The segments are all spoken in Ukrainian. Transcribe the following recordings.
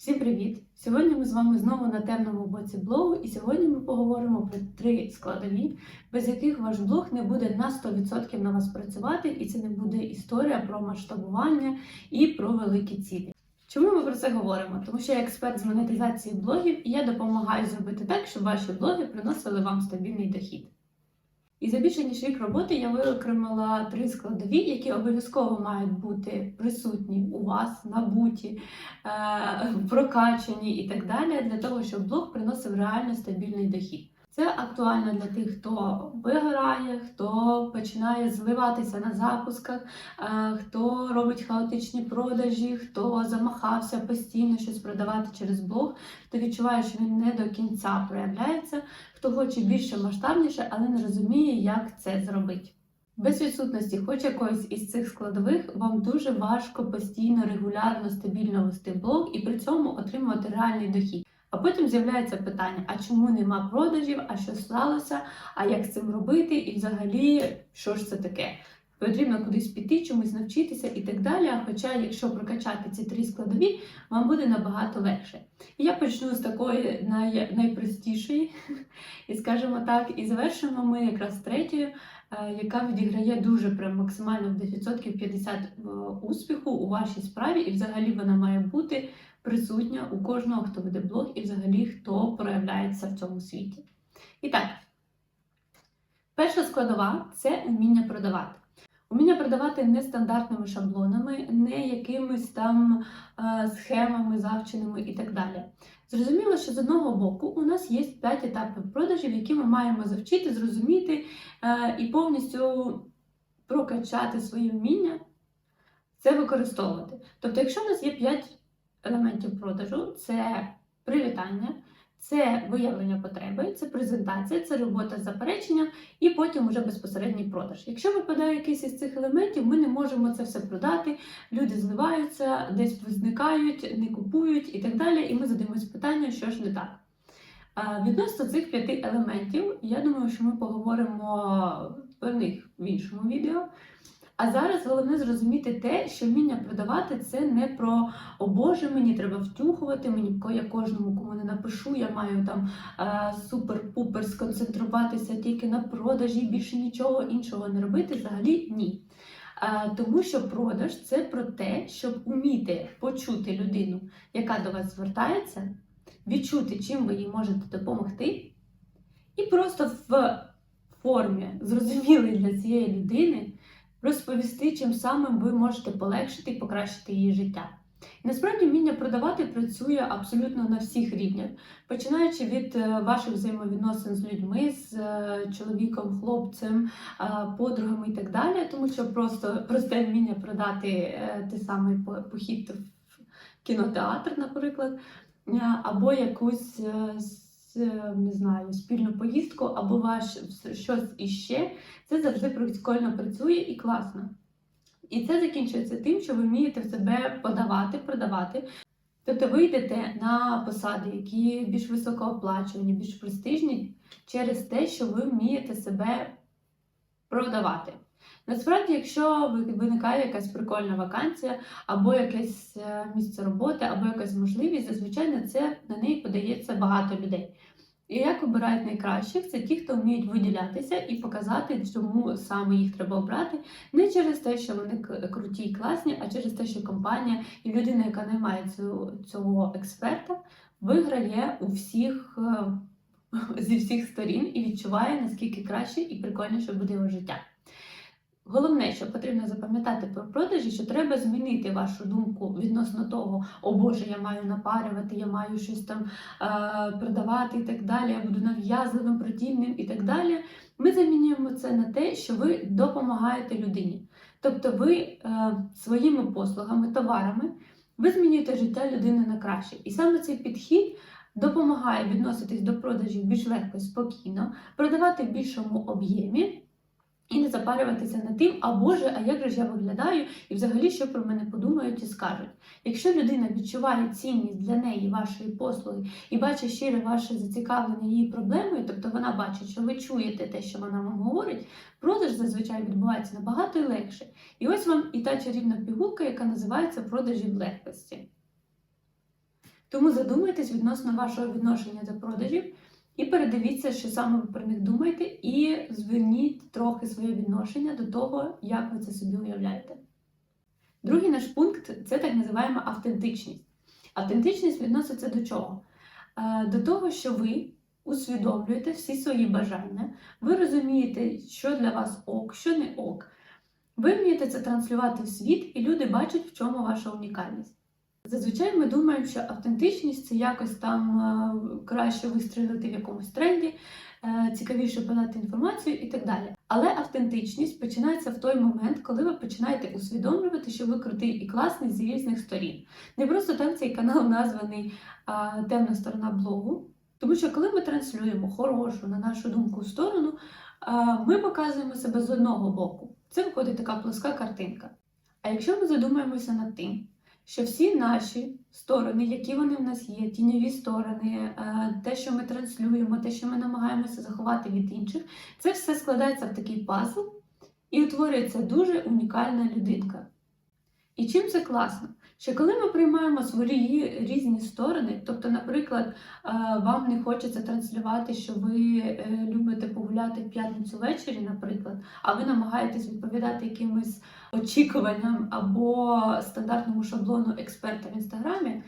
Всім привіт! Сьогодні ми з вами знову на темному боці блогу, і сьогодні ми поговоримо про три складові, без яких ваш блог не буде на 100% на вас працювати, і це не буде історія про масштабування і про великі цілі. Чому ми про це говоримо? Тому що я експерт з монетизації блогів, і я допомагаю зробити так, щоб ваші блоги приносили вам стабільний дохід. І за більше ніж рік роботи я виокремила три складові, які обов'язково мають бути присутні у вас, набуті, е, прокачані і так далі, для того, щоб блог приносив реально стабільний дохід. Це актуально для тих, хто вигорає, хто починає зливатися на запусках, е, хто робить хаотичні продажі, хто замахався постійно щось продавати через блог, хто відчуває, що він не до кінця проявляється, хто хоче більше масштабніше, але не розуміє, як це зробити. Без відсутності хоч якоїсь із цих складових вам дуже важко постійно, регулярно, стабільно вести блог і при цьому отримувати реальний дохід. А потім з'являється питання: а чому нема продажів, а що сталося, а як з цим робити, і взагалі, що ж це таке? Потрібно кудись піти, чомусь навчитися і так далі. Хоча, якщо прокачати ці три складові, вам буде набагато легше. І я почну з такої най... найпростішої, і скажімо так, і завершимо ми якраз третьою, е, яка відіграє дуже прям максимально в 50 успіху у вашій справі, і взагалі вона має бути присутня у кожного, хто веде блог, і взагалі хто проявляється в цьому світі. І так, перша складова це вміння продавати. Уміння продавати не стандартними шаблонами, не якимись там е, схемами, завченими і так далі. Зрозуміло, що з одного боку у нас є 5 етапів продажів, які ми маємо завчити, зрозуміти е, і повністю прокачати свої вміння, це використовувати. Тобто, якщо у нас є 5 елементів продажу, це привітання. Це виявлення потреби, це презентація, це робота з запереченням і потім уже безпосередній продаж. Якщо випадає якийсь із цих елементів, ми не можемо це все продати. Люди зливаються, десь зникають, не купують і так далі. І ми задаємось питання, що ж не так. Відносно цих п'яти елементів, я думаю, що ми поговоримо про них в іншому відео. А зараз головне зрозуміти те, що вміння продавати це не про о Боже, мені треба втюхувати, мені я кожному, кому не напишу, я маю там супер-пупер сконцентруватися тільки на продажі, більше нічого іншого не робити. Взагалі ні. А, тому що продаж це про те, щоб уміти почути людину, яка до вас звертається, відчути, чим ви їй можете допомогти, і просто в формі зрозумілої для цієї людини розповісти, чим самим ви можете полегшити і покращити її життя. І насправді вміння продавати працює абсолютно на всіх рівнях, починаючи від е, ваших взаємовідносин з людьми, з е, чоловіком, хлопцем, подругами і так далі, тому що просто просте вміння продати е, той самий похід в кінотеатр, наприклад, або якусь не знаю, спільну поїздку або ваш щось іще, це завжди прикольно працює і класно. І це закінчується тим, що ви вмієте в себе подавати, продавати. Тобто ви йдете на посади, які більш високооплачувані, більш престижні, через те, що ви вмієте себе продавати. Насправді, якщо виникає якась прикольна вакансія, або якесь е, місце роботи, або якась можливість, зазвичай на це на неї подається багато людей. І як обирають найкращих, це ті, хто вміють виділятися і показати, чому саме їх треба обрати, не через те, що вони круті і класні, а через те, що компанія і людина, яка наймає цього, цього експерта, виграє у всіх е, зі всіх сторін і відчуває, наскільки краще і прикольніше буде його життя. Головне, що потрібно запам'ятати про продажі, що треба змінити вашу думку відносно того, о Боже, я маю напарювати, я маю щось там е продавати і так далі, я буду нав'язливим, противним і так далі. Ми замінюємо це на те, що ви допомагаєте людині. Тобто ви е своїми послугами, товарами, ви змінюєте життя людини на краще. І саме цей підхід. Допомагає відноситись до продажів більш легко і спокійно, продавати в більшому об'ємі. І не запарюватися над тим, а Боже, а як же ж я виглядаю, і взагалі що про мене подумають і скажуть. Якщо людина відчуває цінність для неї, вашої послуги, і бачить щире ваше зацікавлення її проблемою, тобто вона бачить, що ви чуєте те, що вона вам говорить, продаж зазвичай відбувається набагато легше. І ось вам і та чарівна пігулка, яка називається продажі в легкості. Тому задумайтесь відносно вашого відношення до продажів і передивіться, що саме ви про них думаєте, і зверніть трохи своє відношення до того, як ви це собі уявляєте. Другий наш пункт це так називаємо автентичність. Автентичність відноситься до чого? Е, До того, що ви усвідомлюєте всі свої бажання, ви розумієте, що для вас ок, що не ок. Ви вмієте це транслювати в світ, і люди бачать, в чому ваша унікальність. Зазвичай ми думаємо, що автентичність це якось там е, краще вистрілити в якомусь тренді, е, цікавіше подати інформацію і так далі. Але автентичність починається в той момент, коли ви починаєте усвідомлювати, що ви крутий і класний з різних сторін. Не просто так цей канал названий Темна сторона блогу. Тому що коли ми транслюємо хорошу, на нашу думку, сторону, ми показуємо себе з одного боку. Це виходить така плоска картинка. А якщо ми задумаємося над тим, що всі наші сторони, які вони в нас є, тіньові сторони, е, те, що ми транслюємо, те, що ми намагаємося заховати від інших, це все складається в такий пазл і утворюється дуже унікальна людинка. І чим це класно? Що коли ми приймаємо свої різні сторони, тобто, наприклад, е, вам не хочеться транслювати, що ви е, любите погуляти в п'ятницю ввечері, наприклад, а ви намагаєтесь відповідати якимось очікуванням або стандартному шаблону експерта в інстаграмі,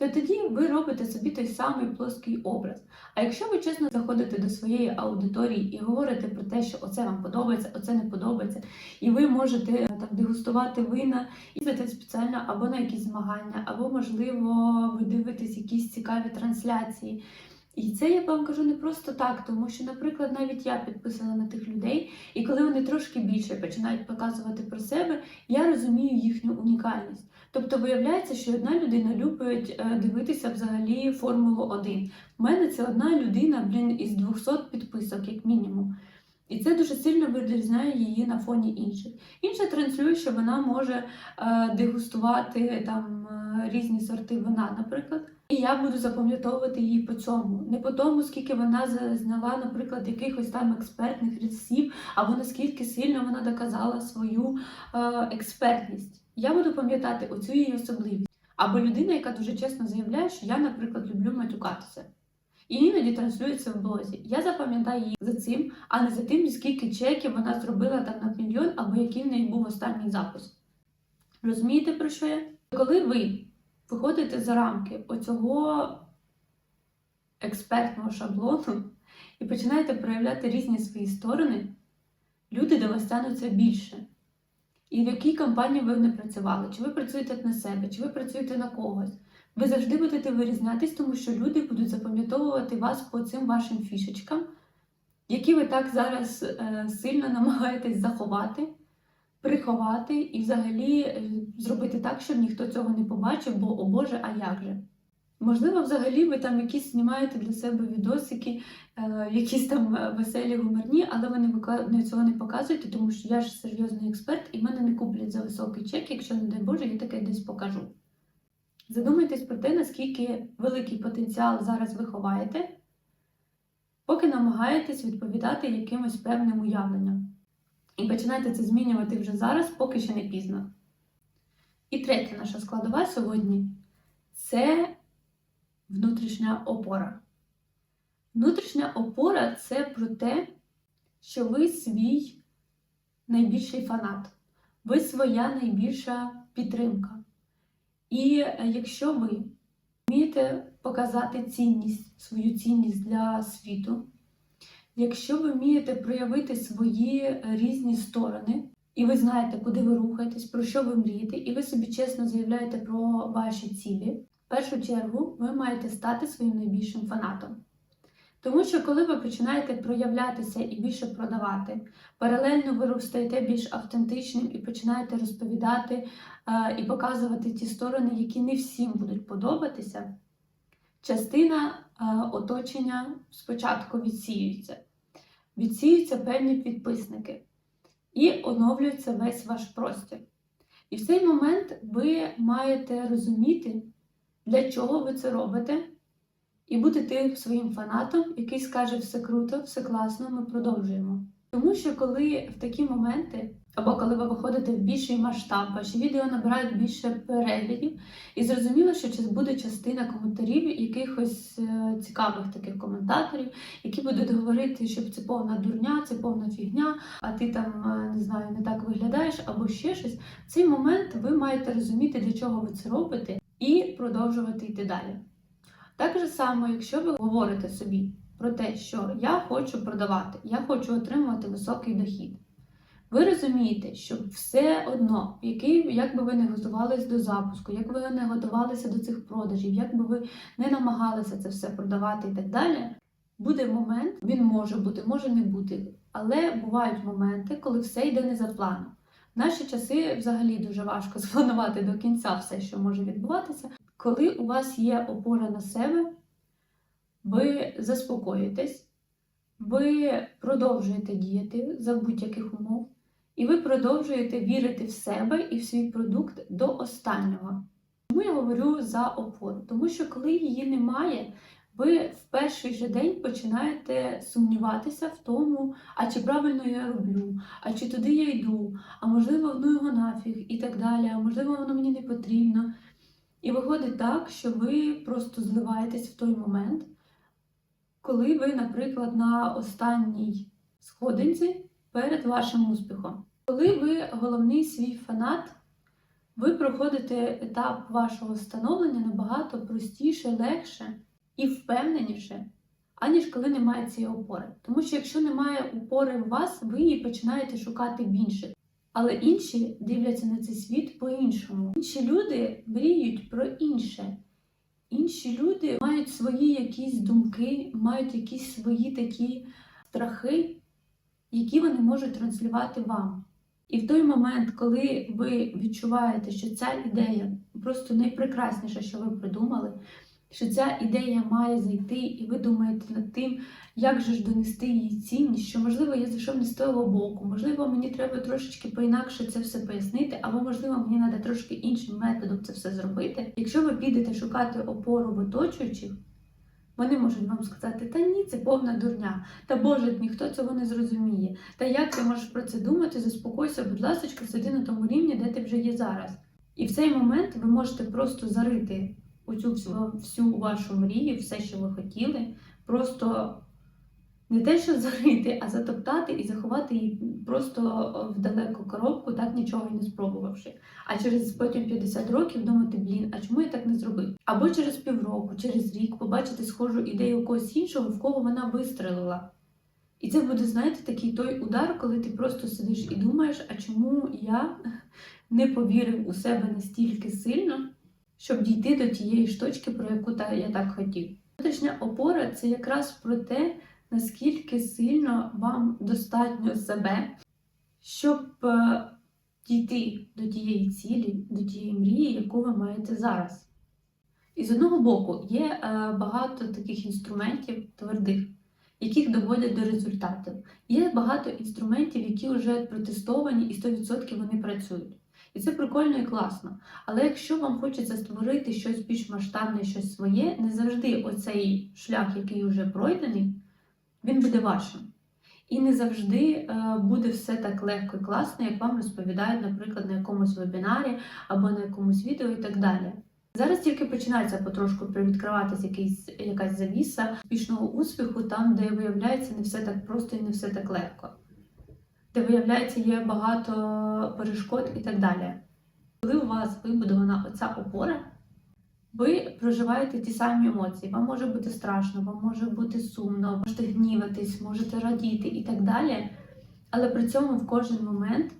то тоді ви робите собі той самий плоский образ. А якщо ви чесно заходите до своєї аудиторії і говорите про те, що оце вам подобається, оце не подобається, і ви можете е, там дегустувати вина, і зайти спеціально або на якісь змагання, або, можливо, ви дивитесь якісь цікаві трансляції. І це я вам кажу не просто так, тому що, наприклад, навіть я підписана на тих людей, і коли вони трошки більше починають показувати про себе, я розумію їхню унікальність. Тобто виявляється, що одна людина любить е, дивитися взагалі Формулу 1. У мене це одна людина, блін, із 200 підписок, як мінімум. І це дуже сильно відрізняє її на фоні інших. Інша транслює, що вона може е, дегустувати там е, різні сорти вина, наприклад. І я буду запам'ятовувати її по цьому. Не по тому, скільки вона зняла, наприклад, якихось там експертних рецептів, або наскільки сильно вона доказала свою е, експертність. Я буду пам'ятати оцю її особливість. Або людина, яка дуже чесно заявляє, що я, наприклад, люблю матюкатися. І іноді транслюється в блозі. Я запам'ятаю її за цим, а не за тим, скільки чеків вона зробила там на мільйон, або який в неї був останній запис. Розумієте, про що я? Коли ви виходите за рамки оцього експертного шаблону і починаєте проявляти різні свої сторони, люди до вас тянуться більше. І в якій компанії ви не працювали, чи ви працюєте на себе, чи ви працюєте на когось. Ви завжди будете вирізнятись, тому що люди будуть запам'ятовувати вас по цим вашим фішечкам, які ви так зараз е, сильно намагаєтесь заховати, приховати і взагалі е, зробити так, щоб ніхто цього не побачив, бо о Боже, а як же? Можливо, взагалі ви там якісь знімаєте для себе відосики, е, якісь там е, веселі гуморні, але ви не цього не показуєте, тому що я ж серйозний експерт і мене не куплять за високий чек, якщо, не дай Боже, я таке десь покажу. Задумайтесь про те, наскільки великий потенціал зараз ви ховаєте, поки намагаєтесь відповідати якимось певним уявленням. І починайте це змінювати вже зараз, поки ще не пізно. І третя наша складова сьогодні це внутрішня опора. Внутрішня опора це про те, що ви свій найбільший фанат, ви своя найбільша підтримка. І е, якщо ви вмієте показати цінність, свою цінність для світу, якщо ви вмієте проявити свої різні сторони, і ви знаєте, куди ви рухаєтесь, про що ви мрієте, і ви собі чесно заявляєте про ваші цілі, в першу чергу ви маєте стати своїм найбільшим фанатом. Тому що коли ви починаєте проявлятися і більше продавати, паралельно ви стаєте більш автентичним і починаєте розповідати е, і показувати ті сторони, які не всім будуть подобатися, частина е, оточення спочатку відсіюється. Відсіються певні підписники і оновлюється весь ваш простір. І в цей момент ви маєте розуміти, для чого ви це робите. І бути тим своїм фанатом, який скаже все круто, все класно, ми продовжуємо. Тому що коли в такі моменти, або коли ви виходите в більший масштаб, ваші відео набирають більше переглядів, і зрозуміло, що буде частина коментарів, якихось е, цікавих таких коментаторів, які будуть говорити, що це повна дурня, це повна фігня, а ти там е, не знаю, не так виглядаєш, або ще щось. В цей момент ви маєте розуміти, для чого ви це робите, і продовжувати йти далі. Так же само, якщо ви говорите собі про те, що я хочу продавати, я хочу отримувати високий дохід. Ви розумієте, що все одно, який, як би ви не готувалися до запуску, як би ви не готувалися до цих продажів, як би ви не намагалися це все продавати і так далі, буде момент, він може бути, може не бути. Але бувають моменти, коли все йде не за планом. В наші часи взагалі дуже важко спланувати до кінця все, що може відбуватися. Коли у вас є опора на себе, ви заспокоїтесь, ви продовжуєте діяти за будь-яких умов, і ви продовжуєте вірити в себе і в свій продукт до останнього. Чому я говорю за опору? Тому що коли її немає, ви в перший же день починаєте сумніватися в тому, а чи правильно я роблю, а чи туди я йду, а можливо, ну його нафіг і так далі, а можливо, воно мені не потрібно. І виходить так, що ви просто зливаєтесь в той момент, коли ви, наприклад, на останній сходинці перед вашим успіхом. Коли ви головний свій фанат, ви проходите етап вашого становлення набагато простіше, легше і впевненіше, аніж коли немає цієї опори. Тому що якщо немає опори в вас, ви її починаєте шукати в інших. Але інші дивляться на цей світ по-іншому. Інші люди мріють про інше. Інші люди мають свої якісь думки, мають якісь свої такі страхи, які вони можуть транслювати вам. І в той момент, коли ви відчуваєте, що ця ідея просто найпрекрасніша, що ви придумали, що ця ідея має зайти, і ви думаєте над тим, як же ж донести її цінність, що можливо я зайшов не з того боку, можливо, мені треба трошечки поінакше це все пояснити, або можливо мені треба трошки іншим методом це все зробити. Якщо ви підете шукати опору в оточуючих, вони можуть вам сказати, та ні, це повна дурня, та Боже, ніхто цього не зрозуміє. Та як ти можеш про це думати? Заспокойся, будь ласка, сиди на тому рівні, де ти вже є зараз. І в цей момент ви можете просто зарити оцю всю, всю вашу мрію, все, що ви хотіли, просто не те, що зарити, а затоптати і заховати її просто в далеку коробку, так нічого і не спробувавши. А через потім 50 років думати, блін, а чому я так не зробив? Або через півроку, через рік побачити схожу ідею когось іншого, в кого вона вистрелила. І це буде, знаєте, такий той удар, коли ти просто сидиш і думаєш, а чому я не повірив у себе настільки сильно, щоб дійти до тієї ж точки, про яку я так хотів. Внутрішня опора це якраз про те, наскільки сильно вам достатньо себе, щоб е, дійти до тієї цілі, до тієї мрії, яку ви маєте зараз. І з одного боку, є е, багато таких інструментів твердих, яких доводять до результатів. Є багато інструментів, які вже протестовані і 100% вони працюють. І це прикольно і класно. Але якщо вам хочеться створити щось більш масштабне, щось своє, не завжди оцей шлях, який вже пройдений, він буде вашим. І не завжди е, буде все так легко і класно, як вам розповідають, наприклад, на якомусь вебінарі або на якомусь відео і так далі. Зараз тільки починається потрошку привідкриватися якийсь, якась завіса успішного успіху, там, де виявляється не все так просто і не все так легко, де виявляється є багато перешкод і так далі. Коли у вас вибудована оця опора, ви проживаєте ті самі емоції. Вам може бути страшно, вам може бути сумно, можете гніватись, можете радіти і так далі. Але при цьому в кожен момент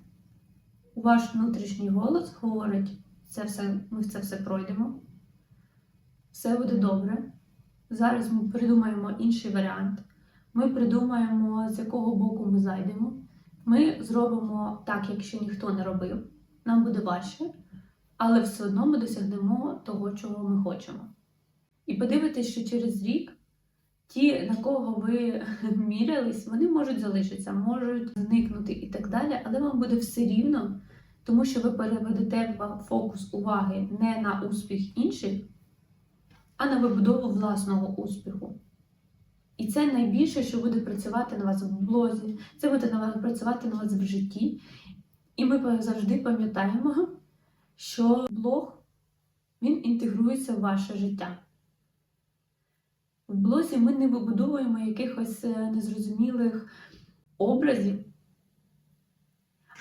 ваш внутрішній голос говорить: це все, ми це все пройдемо, все буде добре. Зараз ми придумаємо інший варіант. Ми придумаємо, з якого боку ми зайдемо. Ми зробимо так, якщо ніхто не робив. Нам буде важче, але все одно ми досягнемо того, чого ми хочемо. І подивитись, що через рік ті, на кого ви мірялись, вони можуть залишитися, можуть зникнути і так далі, але вам буде все рівно, тому що ви переведете фокус уваги не на успіх інших, а на вибудову власного успіху. І це найбільше, що буде працювати на вас в блозі, це буде на вас працювати на вас в житті. І ми завжди пам'ятаємо, що блог він інтегрується в ваше життя. В блозі ми не вибудовуємо якихось е, незрозумілих образів,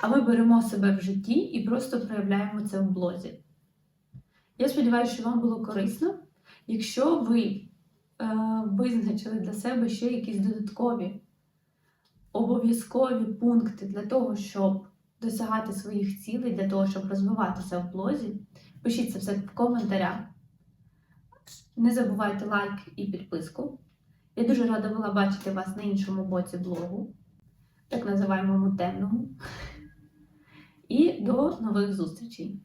а ми беремо себе в житті і просто проявляємо це в блозі. Я сподіваюся, що вам було корисно. Якщо ви е, визначили для себе ще якісь додаткові обов'язкові пункти для того, щоб досягати своїх цілей, для того, щоб розвиватися в блозі, пишіть це все в коментарях. Не забувайте лайк і підписку. Я дуже рада була бачити вас на іншому боці блогу, так називаємо темному. І до нових зустрічей!